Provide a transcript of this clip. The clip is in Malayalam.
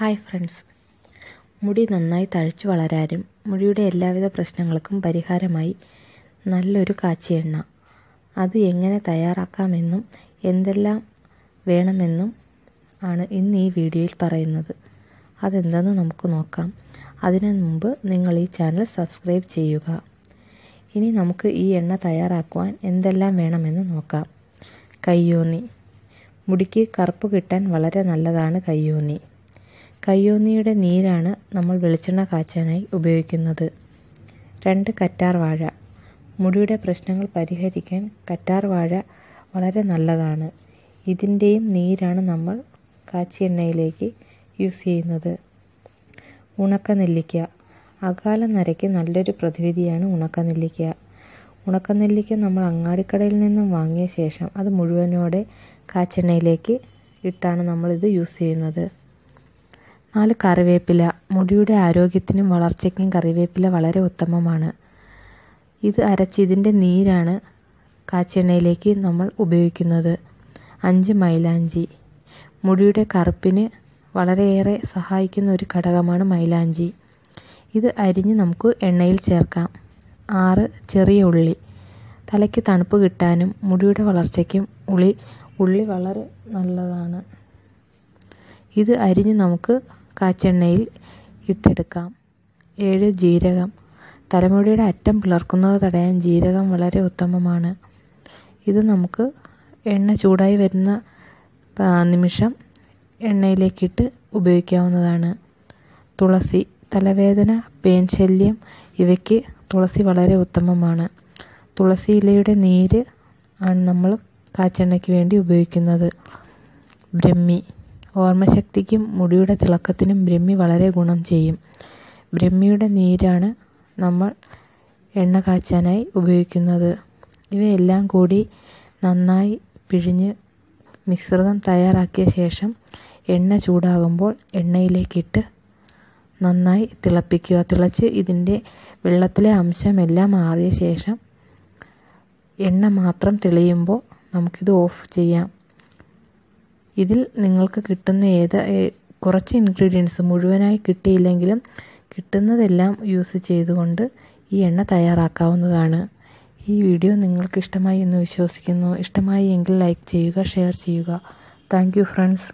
Hi friends. മുടി നന്നായി തഴച്ചു വളരാനും മുടിയുടെ എല്ലാവിധ പ്രശ്നങ്ങൾക്കും പരിഹാരമായി നല്ലൊരു കാച്ചി എണ്ണ അത് എങ്ങനെ തയ്യാറാക്കാമെന്നും എന്തെല്ലാം വേണമെന്നും ആണ് ഇന്ന് ഈ വീഡിയോയിൽ പറയുന്നത്. അതെന്തെന്ന് നമുക്ക് നോക്കാം. അതിനു മുമ്പ് നിങ്ങൾ ഈ ചാനൽ സബ്സ്ക്രൈബ് ചെയ്യുക. ഇനി നമുക്ക് ഈ എണ്ണ തയ്യാറാക്കുവാൻ എന്തെല്ലാം വേണമെന്ന് നോക്കാം. കയ്യോന്നി. മുടിക്ക് കറുപ്പ് കിട്ടാൻ വളരെ നല്ലതാണ് കയ്യോന്നി. കയ്യോന്നിയുടെ നീരാണ് നമ്മൾ വെളിച്ചെണ്ണ കാച്ചാനായി ഉപയോഗിക്കുന്നത്. രണ്ട് കറ്റാർ വാഴ. മുടിയുടെ പ്രശ്നങ്ങൾ പരിഹരിക്കാൻ കറ്റാർ വാഴ വളരെ നല്ലതാണ്. ഇതിന്റെയും നീരാണ് നമ്മൾ കാച്ചി എണ്ണയിലേക്ക് യൂസ് ചെയ്യുന്നത്. ഉണക്ക നെല്ലിക്ക. അകാല നരയ്ക്ക് നല്ലൊരു പ്രതിവിധിയാണ് ഉണക്ക നെല്ലിക്ക. ഉണക്ക നെല്ലിക്ക നമ്മൾ അങ്ങാടിക്കടയിൽ നിന്നും വാങ്ങിയ ശേഷം അത് മുഴുവനോടെ കാച്ചെണ്ണയിലേക്ക് ഇട്ടാണ് നമ്മളിത് യൂസ് ചെയ്യുന്നത്. നാല് കറിവേപ്പില. മുടിയുടെ ആരോഗ്യത്തിനും വളർച്ചയ്ക്കും കറിവേപ്പില വളരെ ഉത്തമമാണ്. ഇത് അരച്ച് ഇതിന്റെ നീരാണ് കാച്ചെണ്ണയിലേക്ക് നമ്മൾ ഉപയോഗിക്കുന്നത്. അഞ്ച് മൈലാഞ്ചി. മുടിയുടെ കറുപ്പിന് വളരെയേറെ സഹായിക്കുന്ന ഒരു ഘടകമാണ് മൈലാഞ്ചി. ഇത് അരിഞ്ഞ് നമുക്ക് എണ്ണയിൽ ചേർക്കാം. ആറ് ചെറിയ ഉള്ളി. തലയ്ക്ക് തണുപ്പ് കിട്ടാനും മുടിയുടെ വളർച്ചയ്ക്കും ഉള്ളി ഉള്ളി വളരെ നല്ലതാണ്. ഇത് അരിഞ്ഞ് നമുക്ക് കാച്ചെണ്ണയിൽ ഇട്ടെടുക്കാം. ഏഴ് ജീരകം. തലമുടിയുടെ അറ്റം പിളർക്കുന്നത് തടയാൻ ജീരകം വളരെ ഉത്തമമാണ്. ഇത് നമുക്ക് എണ്ണ ചൂടായി വരുന്ന നിമിഷം എണ്ണയിലേക്കിട്ട് ഉപയോഗിക്കാവുന്നതാണ്. തുളസി തലവേദന പേൻ ശല്യം ഇവയ്ക്ക് തുളസി വളരെ ഉത്തമമാണ്. തുളസി ഇലയുടെ നീര് ആണ് നമ്മൾ കാച്ചെണ്ണയ്ക്ക് വേണ്ടി ഉപയോഗിക്കുന്നത്. ബ്രഹ്മി. ഓർമ്മശക്തിക്കും മുടിയുടെ തിളക്കത്തിനും ബ്രഹ്മി വളരെ ഗുണം ചെയ്യും. ബ്രഹ്മിയുടെ നീരാണ് നമ്മൾ എണ്ണ കാച്ചാനായി ഉപയോഗിക്കുന്നത്. ഇവയെല്ലാം കൂടി നന്നായി പിഴിഞ്ഞ് മിശ്രിതം തയ്യാറാക്കിയ ശേഷം എണ്ണ ചൂടാകുമ്പോൾ എണ്ണയിലേക്കിട്ട് നന്നായി തിളപ്പിക്കുക. തിളച്ച് ഇതിന്റെ വെള്ളത്തിലെ അംശമെല്ലാം മാറിയ ശേഷം എണ്ണ മാത്രം തെളിയുമ്പോൾ നമുക്കിത് ഓഫ് ചെയ്യാം. ഇതിൽ നിങ്ങൾക്ക് കിട്ടുന്ന ഏത് കുറച്ച് ഇൻഗ്രീഡിയൻസ് മുഴുവനായി കിട്ടിയില്ലെങ്കിലും കിട്ടുന്നതെല്ലാം യൂസ് ചെയ്തുകൊണ്ട് ഈ എണ്ണ തയ്യാറാക്കാവുന്നതാണ്. ഈ വീഡിയോ നിങ്ങൾക്ക് ഇഷ്ടമായി എന്ന് വിശ്വസിക്കുന്നു. ഇഷ്ടമായി എങ്കിൽ ലൈക്ക് ചെയ്യുക ഷെയർ ചെയ്യുക. Thank friends